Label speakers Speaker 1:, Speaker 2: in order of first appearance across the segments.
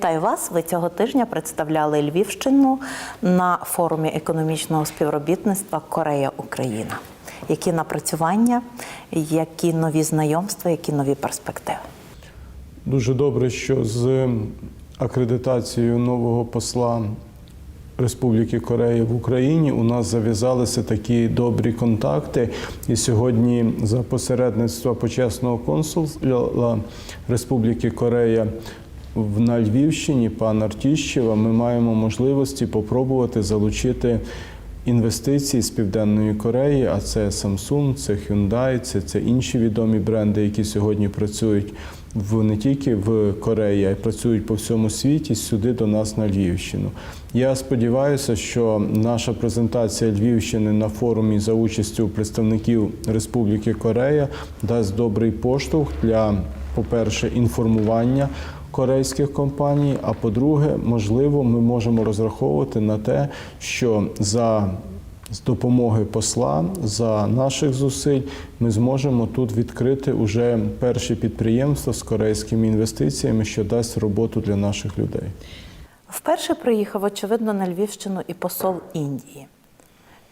Speaker 1: Вітаю вас. Ви цього тижня представляли Львівщину на форумі економічного співробітництва Корея Україна. Які напрацювання, які нові знайомства, які нові перспективи?
Speaker 2: Дуже добре, що з акредитацією нового посла Республіки Корея в Україні у нас зав'язалися такі добрі контакти. І сьогодні за посередництва почесного консула Республіки Корея на Львівщині, пана Артіщева, ми маємо можливості попробувати залучити інвестиції з Південної Кореї, а це Samsung, це Hyundai, це, це інші відомі бренди, які сьогодні працюють в не тільки в Кореї, а й працюють по всьому світі сюди до нас на Львівщину. Я сподіваюся, що наша презентація Львівщини на форумі за участю представників Республіки Корея дасть добрий поштовх для, по-перше, інформування корейських компаній. А по-друге, можливо, ми можемо розраховувати на те, що за з допомоги посла за наших зусиль ми зможемо тут відкрити уже перші підприємства з корейськими інвестиціями, що дасть роботу для наших людей.
Speaker 1: Вперше приїхав, очевидно, на Львівщину і посол Індії.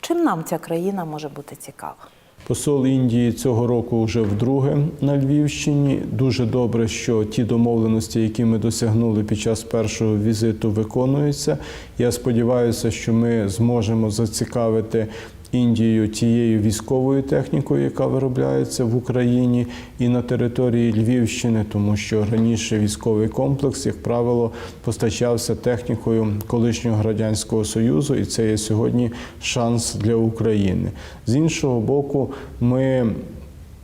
Speaker 1: Чим нам ця країна може бути цікава?
Speaker 2: Посол Індії цього року вже вдруге на Львівщині. Дуже добре, що ті домовленості, які ми досягнули під час першого візиту, виконуються. Я сподіваюся, що ми зможемо зацікавити Індію тією військовою технікою, яка виробляється в Україні і на території Львівщини, тому що раніше військовий комплекс, як правило, постачався технікою колишнього радянського союзу, і це є сьогодні шанс для України. З іншого боку, ми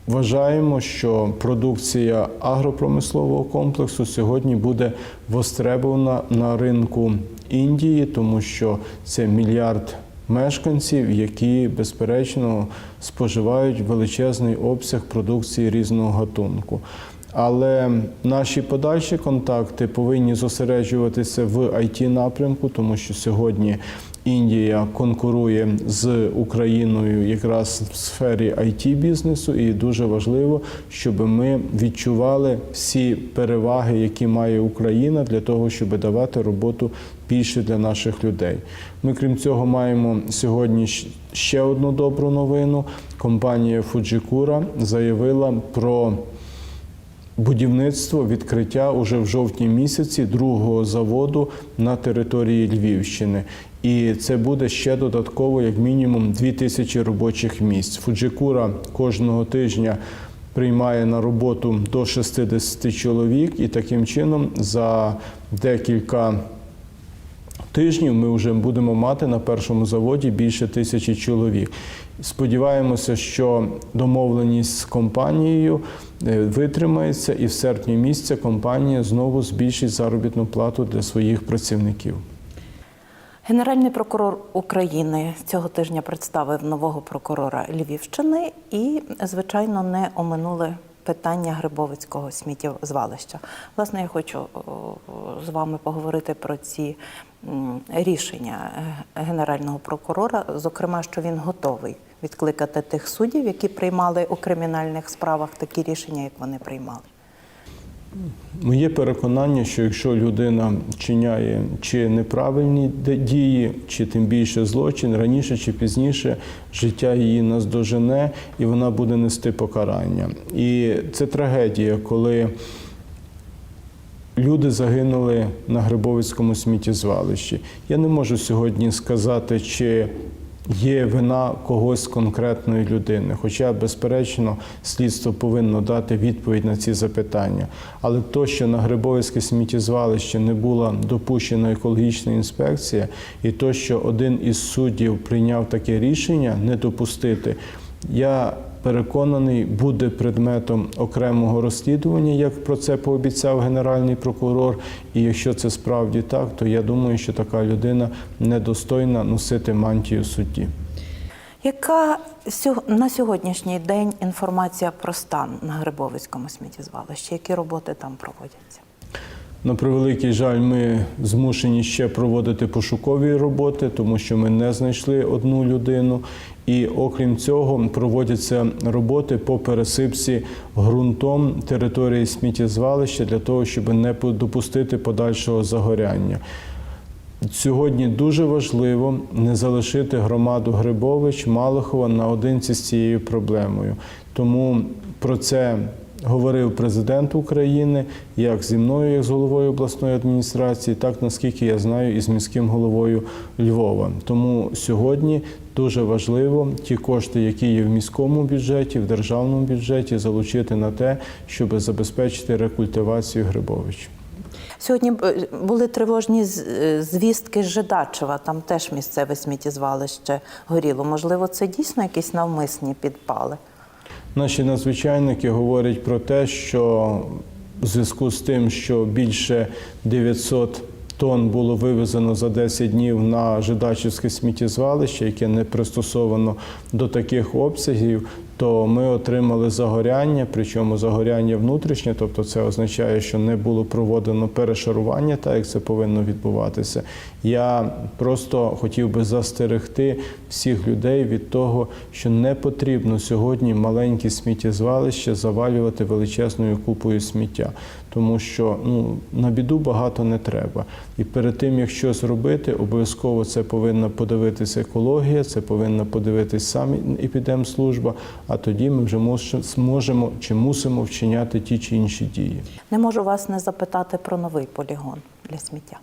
Speaker 2: Вважаємо, що продукція агропромислового комплексу сьогодні буде востребована на ринку Індії, тому що це мільярд мешканців, які безперечно споживають величезний обсяг продукції різного гатунку. Але наші подальші контакти повинні зосереджуватися в it напрямку, тому що сьогодні Індія конкурує з Україною якраз в сфері it бізнесу, і дуже важливо, щоб ми відчували всі переваги, які має Україна, для того, щоб давати роботу більше для наших людей. Ми, крім цього, маємо сьогодні ще одну добру новину. Компанія Fujikura заявила про будівництво відкриття уже в жовтні місяці другого заводу на території Львівщини. І це буде ще додатково, як мінімум, 2 тисячі робочих місць. Фуджикура кожного тижня приймає на роботу до 60 чоловік, і таким чином за декілька тижнів ми вже будемо мати на першому заводі більше тисячі чоловік. Сподіваємося, що домовленість з компанією е, витримається, і в серпні місяця компанія знову збільшить заробітну плату для своїх працівників.
Speaker 1: Генеральний прокурор України цього тижня представив нового прокурора Львівщини і, звичайно, не оминули питання Грибовицького сміттєзвалища. Власне, я хочу з вами поговорити про ці рішення е, генерального прокурора, зокрема, що він готовий відкликати тих суддів, які приймали у кримінальних справах такі рішення, як вони приймали.
Speaker 2: Моє переконання, що якщо людина вчиняє чи неправильні дії, чи тим більше злочин, раніше чи пізніше життя її наздожене і вона буде нести покарання. І це трагедія, коли люди загинули на Грибовицькому сміттєзвалищі. Я не можу сьогодні сказати, чи є вина когось конкретної людини. Хоча, безперечно, слідство повинно дати відповідь на ці запитання. Але то, що на Грибовицьке сміттєзвалище не була допущена екологічна інспекція, і то, що один із суддів прийняв таке рішення не допустити, я переконаний, буде предметом окремого розслідування, як про це пообіцяв генеральний прокурор. І якщо це справді так, то я думаю, що така людина недостойна носити мантію судді.
Speaker 1: Яка на сьогоднішній день інформація про стан на Грибовицькому сміттєзвалищі? Які роботи там проводяться?
Speaker 2: На превеликий жаль, ми змушені ще проводити пошукові роботи, тому що ми не знайшли одну людину. І окрім цього, проводяться роботи по пересипці ґрунтом території сміттєзвалища для того, щоб не допустити подальшого загоряння. Сьогодні дуже важливо не залишити громаду Грибович Малахова наодинці з цією проблемою. Тому про це говорив президент України як зі мною, як з головою обласної адміністрації, так наскільки я знаю, і з міським головою Львова. Тому сьогодні дуже важливо ті кошти, які є в міському бюджеті, в державному бюджеті, залучити на те, щоб забезпечити рекультивацію Грибович.
Speaker 1: Сьогодні е, були тривожні е, звістки з Жидачева, там теж місцеве сміттєзвалище горіло. Можливо, це дійсно якісь навмисні підпали.
Speaker 2: Наші надзвичайники говорять про те, що в зв'язку з тим, що більше 900 тонн було вивезено за 10 днів на Жидачівське сміттєзвалище, яке не пристосовано до таких обсягів, то ми отримали загоряння, причому загоряння внутрішнє, тобто це означає, що не було проводено перешарування, так як це повинно відбуватися. Я просто хотів би застерегти всіх людей від того, що не потрібно сьогодні маленькі сміттєзвалища завалювати величезною купою сміття, тому що ну на біду багато не треба. І перед тим як щось робити, обов'язково це повинна подивитися екологія, це повинна подивитись самі епідемслужба. А тоді ми вже мож- зможемо чи мусимо вчиняти ті чи інші дії.
Speaker 1: Не можу вас не запитати про новий полігон для сміття.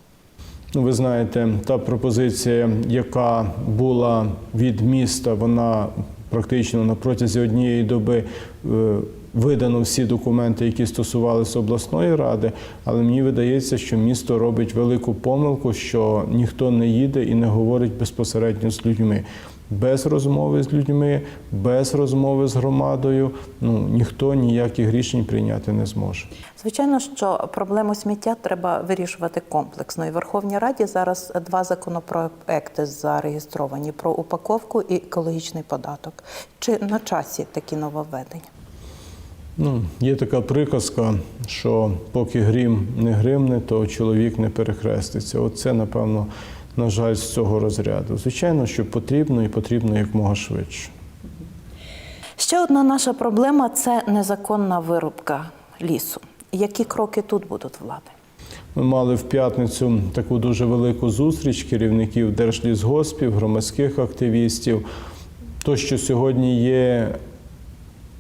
Speaker 2: Ну, ви знаєте, та пропозиція, яка була від міста, вона практично на протязі однієї доби е, видано всі документи, які стосувалися обласної ради. Але мені видається, що місто робить велику помилку, що ніхто не їде і не говорить безпосередньо з людьми. Без розмови з людьми, без розмови з громадою, ну ніхто ніяких рішень прийняти не зможе.
Speaker 1: Звичайно, що проблему сміття треба вирішувати комплексно. І в Верховній Раді зараз два законопроекти зареєстровані про упаковку і екологічний податок. Чи на часі такі нововведення?
Speaker 2: Ну, є така приказка, що поки грім не гримне, то чоловік не перехреститься. Оце, напевно, на жаль, з цього розряду. Звичайно, що потрібно і потрібно якмога швидше.
Speaker 1: Ще одна наша проблема це незаконна вирубка лісу. Які кроки тут будуть влади?
Speaker 2: Ми мали в п'ятницю таку дуже велику зустріч керівників держлісгоспів, громадських активістів. То, що сьогодні є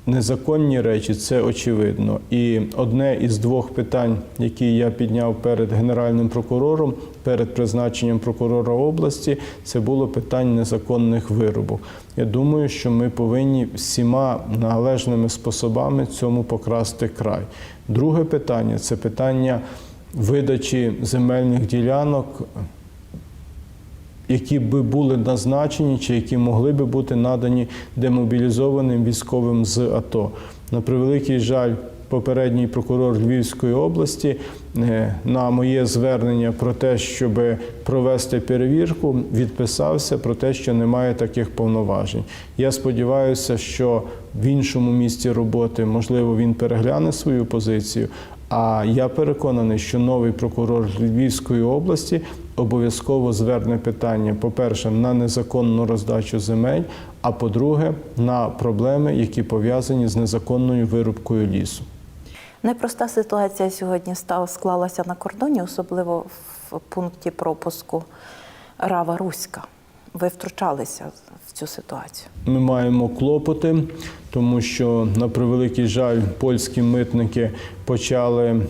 Speaker 2: незаконні речі, це очевидно. І одне із двох питань, які я підняв перед генеральним прокурором, перед призначенням прокурора області, це було питання незаконних виробок. Я думаю, що ми повинні всіма належними способами цьому покрасти край. Друге питання це питання видачі земельних ділянок які би були назначені чи які могли би бути надані демобілізованим військовим з АТО. На превеликий жаль, попередній прокурор Львівської області е, на моє звернення про те, щоб провести перевірку, відписався про те, що немає таких повноважень. Я сподіваюся, що в іншому місці роботи можливо він перегляне свою позицію. А я переконаний, що новий прокурор Львівської області обов'язково зверне питання, по-перше, на незаконну роздачу земель, а по-друге, на проблеми, які пов'язані з незаконною вирубкою лісу.
Speaker 1: Непроста ситуація сьогодні стала склалася на кордоні, особливо в пункті пропуску Рава Руська. Ви втручалися в цю ситуацію.
Speaker 2: Ми маємо клопоти, тому що, на превеликий жаль, польські митники почали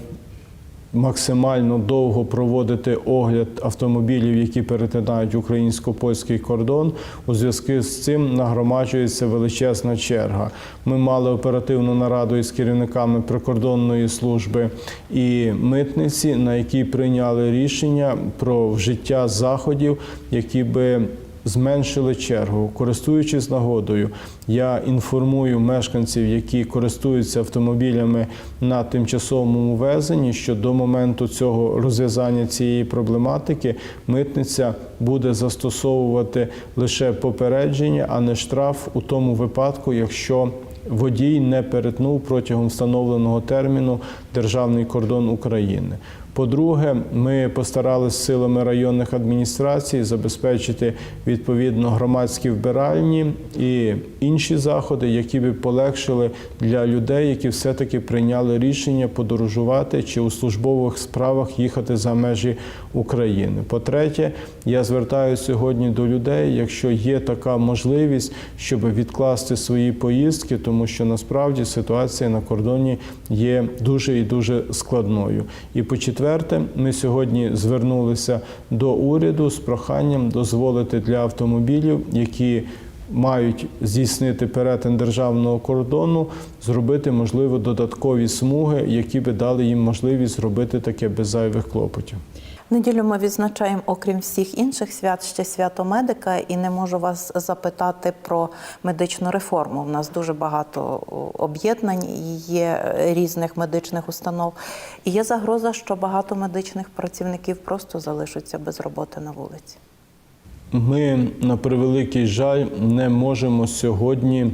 Speaker 2: максимально довго проводити огляд автомобілів, які перетинають українсько-польський кордон. У зв'язку з цим нагромаджується величезна черга. Ми мали оперативну нараду із керівниками прикордонної служби і митниці, на якій прийняли рішення про вжиття заходів, які би зменшили чергу. Користуючись нагодою, я інформую мешканців, які користуються автомобілями на тимчасовому везенні, що до моменту цього розв'язання цієї проблематики митниця буде застосовувати лише попередження, а не штраф у тому випадку, якщо Водій не перетнув протягом встановленого терміну державний кордон України. По-друге, ми постаралися силами районних адміністрацій забезпечити відповідно громадські вбиральні і інші заходи, які би полегшили для людей, які все-таки прийняли рішення подорожувати чи у службових справах їхати за межі України. По-третє, я звертаюся сьогодні до людей, якщо є така можливість, щоб відкласти свої поїздки, тому що насправді ситуація на кордоні є дуже і дуже складною. І по четверте, ми сьогодні звернулися до уряду з проханням дозволити для автомобілів, які мають здійснити перетин державного кордону, зробити можливо додаткові смуги, які би дали їм можливість зробити таке без зайвих клопотів.
Speaker 1: Неділю ми відзначаємо, окрім всіх інших свят, ще свято медика, і не можу вас запитати про медичну реформу. У нас дуже багато об'єднань є різних медичних установ. І є загроза, що багато медичних працівників просто залишаться без роботи на вулиці.
Speaker 2: Ми, на превеликий жаль, не можемо сьогодні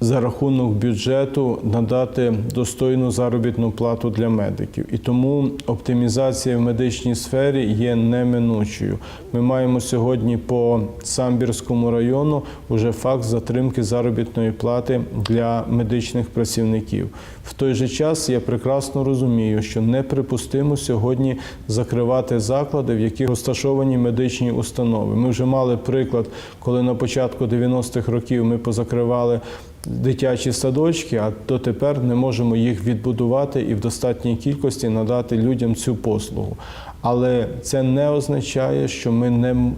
Speaker 2: за рахунок бюджету надати достойну заробітну плату для медиків. І тому оптимізація в медичній сфері є неминучою. Ми маємо сьогодні по Самбірському району вже факт затримки заробітної плати для медичних працівників. В той же час я прекрасно розумію, що неприпустимо сьогодні закривати заклади, в яких розташовані медичні установи. Ми вже мали приклад, коли на початку 90-х років ми позакривали дитячі садочки, а дотепер не можемо їх відбудувати і в достатній кількості надати людям цю послугу. Але це не означає, що ми не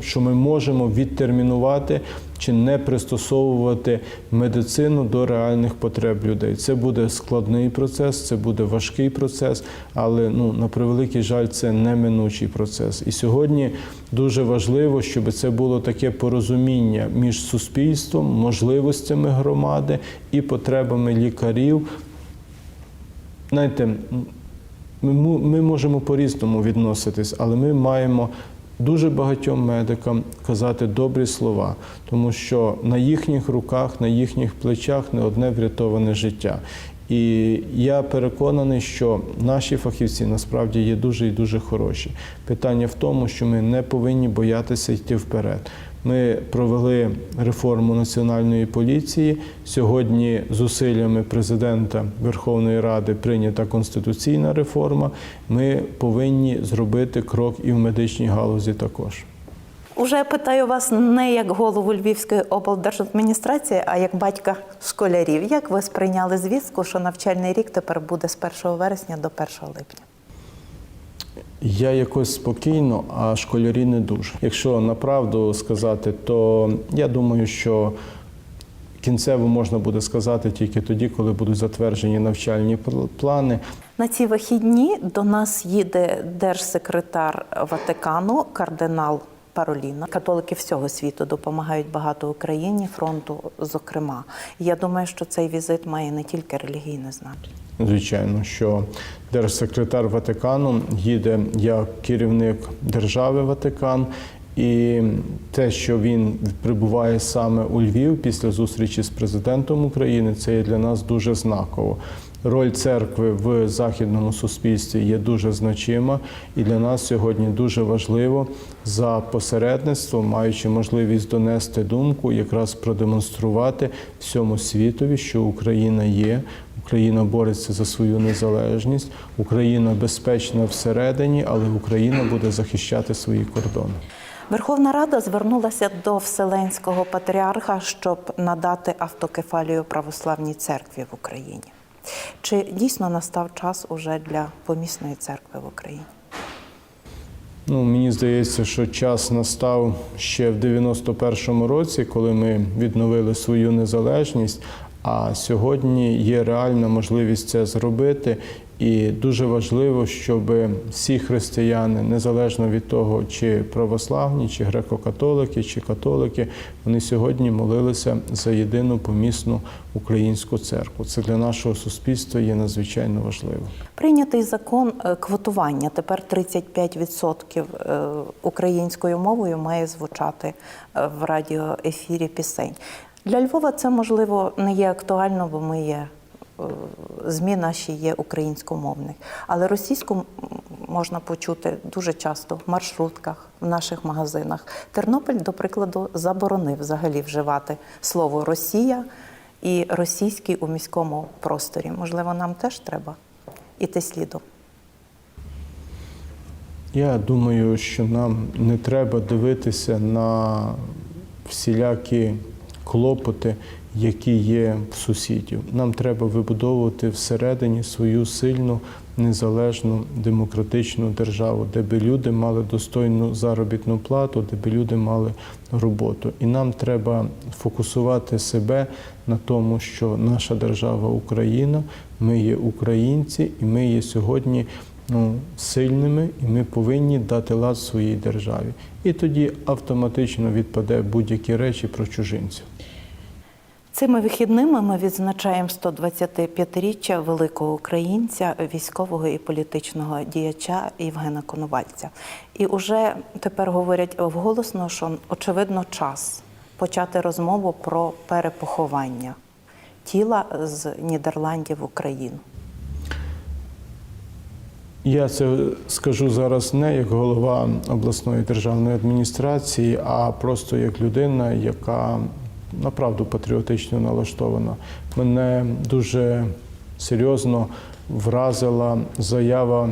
Speaker 2: що ми можемо відтермінувати чи не пристосовувати медицину до реальних потреб людей. Це буде складний процес, це буде важкий процес, але ну на превеликий жаль, це неминучий процес. І сьогодні дуже важливо, щоб це було таке порозуміння між суспільством, можливостями громади і потребами лікарів. Знаєте, ми, ми можемо по-різному відноситись, але ми маємо дуже багатьом медикам казати добрі слова, тому що на їхніх руках, на їхніх плечах не одне врятоване життя. І я переконаний, що наші фахівці насправді є дуже і дуже хороші. Питання в тому, що ми не повинні боятися йти вперед. Ми провели реформу національної поліції. Сьогодні зусиллями президента Верховної Ради прийнята конституційна реформа. Ми повинні зробити крок і в медичній галузі також.
Speaker 1: Уже питаю вас не як голову Львівської облдержадміністрації, а як батька школярів. Як ви сприйняли звістку, що навчальний рік тепер буде з 1 вересня до 1 липня?
Speaker 2: Я якось спокійно, а школярі не дуже. Якщо направду сказати, то я думаю, що кінцево можна буде сказати тільки тоді, коли будуть затверджені навчальні пл- плани.
Speaker 1: На ці вихідні до нас їде держсекретар Ватикану, кардинал Пароліна. Католики всього світу допомагають багато Україні, фронту, зокрема. Я думаю, що цей візит має не тільки релігійне значення.
Speaker 2: Звичайно, що держсекретар Ватикану їде як керівник держави Ватикан. І те, що він прибуває саме у Львів після зустрічі з президентом України, це є для нас дуже знаково. Роль церкви в західному суспільстві є дуже значима, і для нас сьогодні дуже важливо за посередництвом, маючи можливість донести думку, якраз продемонструвати всьому світові, що Україна є, Україна бореться за свою незалежність, Україна безпечна всередині, але Україна буде захищати свої кордони.
Speaker 1: Верховна Рада звернулася до Вселенського патріарха, щоб надати автокефалію православній церкві в Україні. Чи дійсно настав час уже для помісної церкви в Україні?
Speaker 2: Ну, мені здається, що час настав ще в 91-му році, коли ми відновили свою незалежність. А сьогодні є реальна можливість це зробити. І дуже важливо, щоб всі християни, незалежно від того, чи православні, чи греко-католики, чи католики, вони сьогодні молилися за єдину помісну українську церкву. Це для нашого суспільства є надзвичайно важливо.
Speaker 1: Прийнятий закон е, квотування. Тепер 35% е, українською мовою має звучати е, в радіоефірі пісень. Для Львова це можливо не є актуально, бо ми є ЗМІ наші є українськомовних. Але російську можна почути дуже часто в маршрутках, в наших магазинах. Тернопіль, до прикладу, заборонив взагалі вживати слово Росія і російський у міському просторі. Можливо, нам теж треба іти слідом.
Speaker 2: Я думаю, що нам не треба дивитися на всілякі клопоти, які є в сусідів. Нам треба вибудовувати всередині свою сильну, незалежну демократичну державу, де би люди мали достойну заробітну плату, де би люди мали роботу. І нам треба фокусувати себе на тому, що наша держава Україна, ми є українці, і ми є сьогодні ну, сильними, і ми повинні дати лад своїй державі. І тоді автоматично відпаде будь-які речі про чужинців.
Speaker 1: Цими вихідними ми відзначаємо 125-річчя великого українця, військового і політичного діяча Євгена Коновальця. І уже тепер говорять вголосно, що очевидно час почати розмову про перепоховання тіла з Нідерландів в Україну.
Speaker 2: Я це скажу зараз не як голова обласної державної адміністрації, а просто як людина, яка направду патріотично налаштована. Мене дуже серйозно вразила заява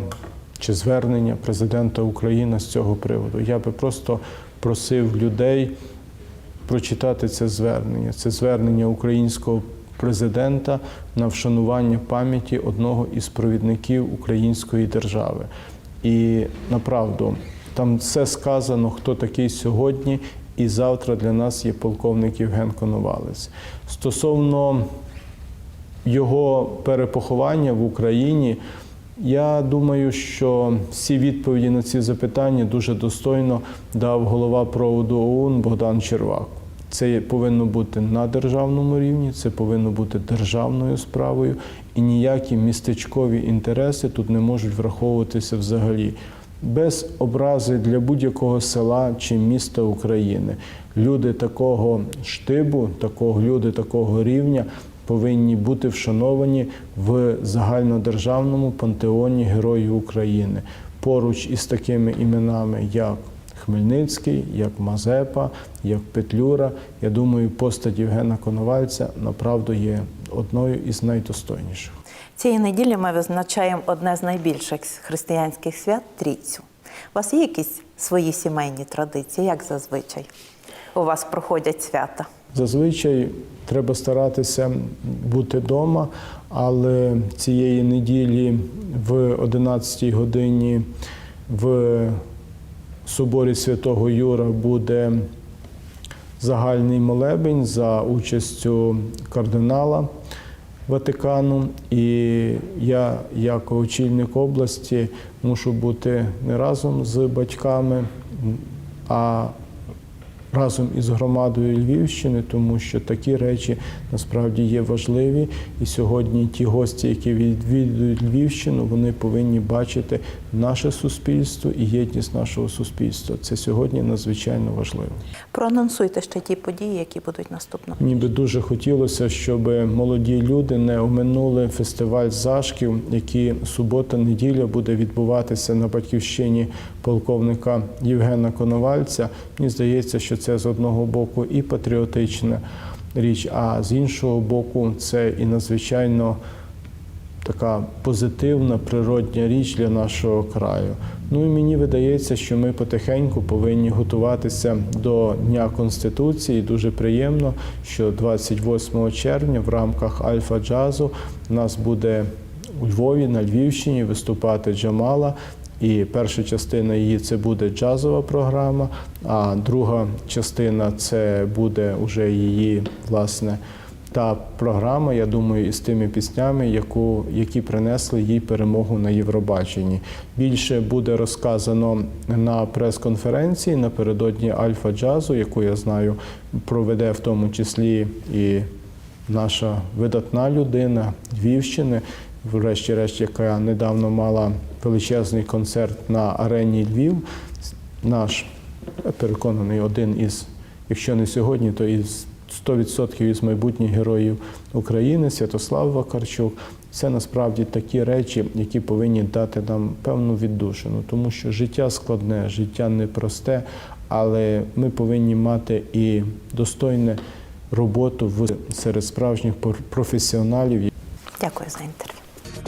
Speaker 2: чи звернення президента України з цього приводу. Я би просто просив людей прочитати це звернення. Це звернення українського президента на вшанування пам'яті одного із провідників української держави. І направду там все сказано, хто такий сьогодні, і завтра для нас є полковник Євген Коновалець. Стосовно його перепоховання в Україні. Я думаю, що всі відповіді на ці запитання дуже достойно дав голова проводу ОУН Богдан Червак. Це повинно бути на державному рівні, це повинно бути державною справою, і ніякі містечкові інтереси тут не можуть враховуватися взагалі. Без образи для будь-якого села чи міста України. Люди такого штибу, такого люди такого рівня повинні бути вшановані в загальнодержавному пантеоні Героїв України поруч із такими іменами, як Хмельницький, як Мазепа, як Петлюра. Я думаю, постать Євгена Коновальця направду є одною із найдостойніших.
Speaker 1: Цієї неділі ми визначаємо одне з найбільших християнських свят трійцю. У вас є якісь свої сімейні традиції, як зазвичай у вас проходять свята?
Speaker 2: Зазвичай треба старатися бути вдома, але цієї неділі в 11 годині в соборі Святого Юра буде загальний молебень за участю кардинала Ватикану. І я, як очільник області, мушу бути не разом з батьками, а разом із громадою Львівщини, тому що такі речі насправді є важливі. І сьогодні ті гості, які відвідують Львівщину, вони повинні бачити наше суспільство і єдність нашого суспільства. Це сьогодні надзвичайно важливо.
Speaker 1: Проанонсуйте ще ті події, які будуть наступного.
Speaker 2: Мені би дуже хотілося, щоб молоді люди не оминули фестиваль зашків, який субота-неділя буде відбуватися на батьківщині полковника Євгена Коновальця. Мені здається, що це з одного боку і патріотична річ, а з іншого боку, це і надзвичайно така позитивна природня річ для нашого краю. Ну і мені видається, що ми потихеньку повинні готуватися до Дня Конституції. Дуже приємно, що 28 червня в рамках Альфа Джазу у нас буде у Львові на Львівщині виступати Джамала. І перша частина її це буде джазова програма, а друга частина це буде вже її власне та програма, я думаю, із тими піснями, яку, які принесли їй перемогу на Євробаченні. Більше буде розказано на прес-конференції напередодні Альфа Джазу, яку я знаю, проведе в тому числі і наша видатна людина Львівщини, врешті-решт, яка недавно мала величезний концерт на арені Львів. Наш переконаний один із, якщо не сьогодні, то із 100% із майбутніх героїв України, Святослав Вакарчук. Це насправді такі речі, які повинні дати нам певну віддушину, тому що життя складне, життя непросте, але ми повинні мати і достойну роботу серед справжніх професіоналів.
Speaker 1: Дякую за інтерв'ю.